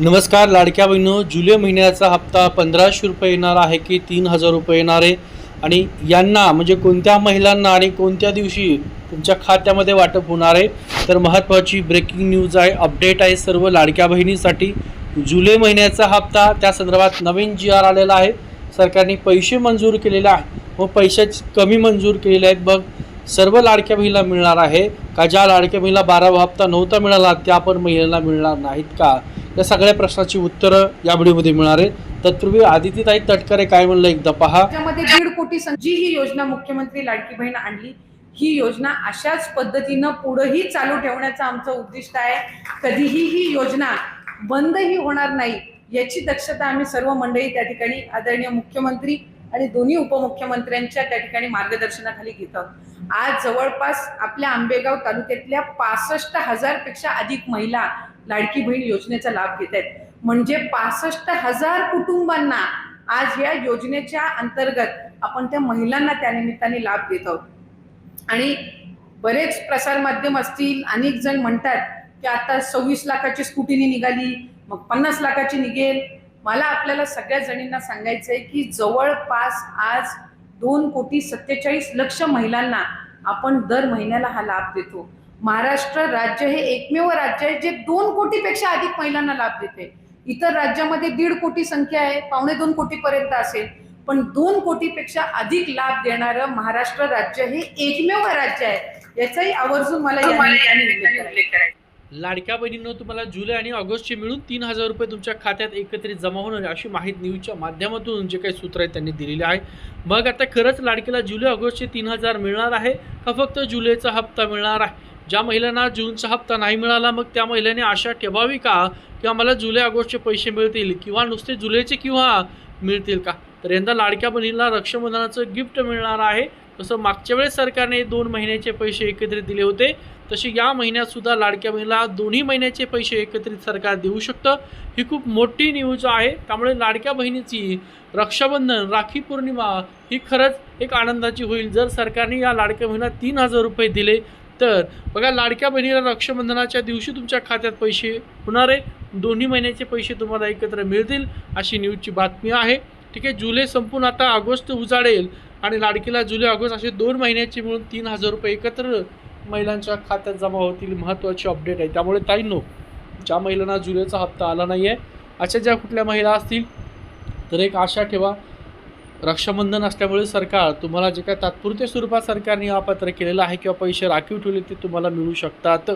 नमस्कार लाडक्या बहिणी जुलै महिन्याचा हप्ता पंधराशे रुपये येणार आहे की तीन हजार रुपये येणार आहे. आणि यांना म्हणजे कोणत्या महिलांना आणि कोणत्या दिवशी तुमच्या खात्यामध्ये वाटप होणार आहे? तर महत्त्वाची ब्रेकिंग न्यूज आहे अपडेट आहे सर्व लाडक्या बहिणीसाठी. जुलै महिन्याचा हप्ता त्या संदर्भात नवीन जी आर आलेला आहे. सरकारने पैसे मंजूर केलेले आहे व पैशाच कमी मंजूर केलेले आहेत. बघ सर्व लाडक्या बहिणीला मिळणार आहे का? ज्या लाडक्या बहिणीला बारावा हप्ता नव्हता मिळाला त्या पण महिलांना मिळणार नाहीत का? या सगळ्या प्रश्नाची उत्तरं या व्हिडिओमध्ये मिळणार आहेत तत्पूर्वी आदित्यताई तटकरे काय म्हणलं एकदा पहा. त्यामध्ये दीड कोटी जी ही योजना मुख्यमंत्री लाडकी बहीण आणली ही योजना अशाच पद्धतीनं पुढेही चालू ठेवण्याचं आमचं उद्दिष्ट आहे. कधीही ही योजना बंदही होणार नाही याची दक्षता आम्ही सर्व मंडळी त्या ठिकाणी आदरणीय मुख्यमंत्री आणि दोन्ही उपमुख्यमंत्र्यांच्या त्या ठिकाणी मार्गदर्शनाखाली घेत. आहोत आज जवळपास आपल्या आंबेगाव तालुक्यातल्या पासष्ट हजारपेक्षा अधिक महिला लाडकी बहीण योजनेचा लाभ घेत आहेत. म्हणजे पासष्ट हजार कुटुंबांना आज या योजनेच्या अंतर्गत आपण त्या महिलांना त्या निमित्ताने लाभ देत आहोत. आणि बरेच प्रसार माध्यम असतील अनेक जण म्हणतात की आता सव्वीस लाखाची स्कूटीनी निघाली मग पन्नास लाखाची निघेल. मला आपल्याला सगळ्या जणींना सांगायचं आहे की जवळपास आज दोन कोटी सत्तेचाळीस लक्ष महिलांना आपण दर महिन्याला हा लाभ देतो. महाराष्ट्र राज्य हे एकमेव राज्य आहे जे दोन कोटीपेक्षा अधिक महिलांना लाभ देते. इतर राज्यामध्ये दीड कोटी संख्या आहे पावणे दोन कोटी पर्यंत असेल. पण दोन कोटीपेक्षा अधिक लाभ देणारं महाराष्ट्र राज्य हे एकमेव राज्य आहे याचाही आवर्जून मला उल्लेख करायचा. लाडक्या बहिणींनो तुम्हाला जुलै आणि ऑगस्टचे मिळून तीन हजार रुपये तुमच्या खात्यात एकत्रित जमा होणार अशी माहिती न्यूजच्या माध्यमातून जे काही सूत्र आहेत त्यांनी दिलेली आहे. मग आता खरंच लाडकीला जुलै ऑगस्टचे तीन हजार मिळणार आहे का फक्त जुलैचा हप्ता मिळणार आहे? ज्या महिलांना जूनचा हप्ता नाही मिळाला मग त्या महिलांनी आशा ठेवावी का? की आम्हाला जुलै ऑगस्टचे पैसे मिळतील किंवा नुसते जुलैचे किंवा मिळतील का? तर यंदा लाडक्या बहिणीला रक्षाबंधनाचं गिफ्ट मिळणार आहे. जसं मागच्या वेळेस सरकारने दोन महिन्याचे पैसे एकत्रित दिले होते. तसे या महिन्यात सुद्धा लाडक्या बहिणीला दोन्ही महिन्याचे पैसे एकत्रित सरकार देऊ शकतं. ही खूप मोठी न्यूज आहे. त्यामुळे लाडक्या बहिणीची रक्षाबंधन राखी पौर्णिमा ही खरंच एक आनंदाची होईल. जर सरकारने या लाडक्या बहिणीला तीन हजार रुपये दिले तर बघा लाडक्या बहिणीला रक्षाबंधनाच्या दिवशी तुमच्या खात्यात पैसे होणार आहे. दोन्ही महिन्याचे पैसे तुम्हाला एकत्र मिळतील अशी न्यूजची बातमी आहे. ठीक आहे जुलै संपून आता ऑगस्ट उजाडेल. आणि लाडकीला जुलै ऑगस्ट असे दोन महिन्याचे मिळून तीन हजार रुपये एकत्र महिलांच्या खात्यात जमा होतील महत्त्वाची अपडेट आहे. त्यामुळे ताईंनो ज्या महिलांना जुलैचा हप्ता आला नाही आहे अशा ज्या कुठल्या महिला असतील तर एक आशा ठेवा. रक्षाबंधन असल्यामुळे सरकार तुम्हाला जे काय तात्पुरत्या स्वरूपात सरकारने अपात्र केलेलं आहे किंवा पैसे राखीव ठेवले ते तुम्हाला मिळू शकतात.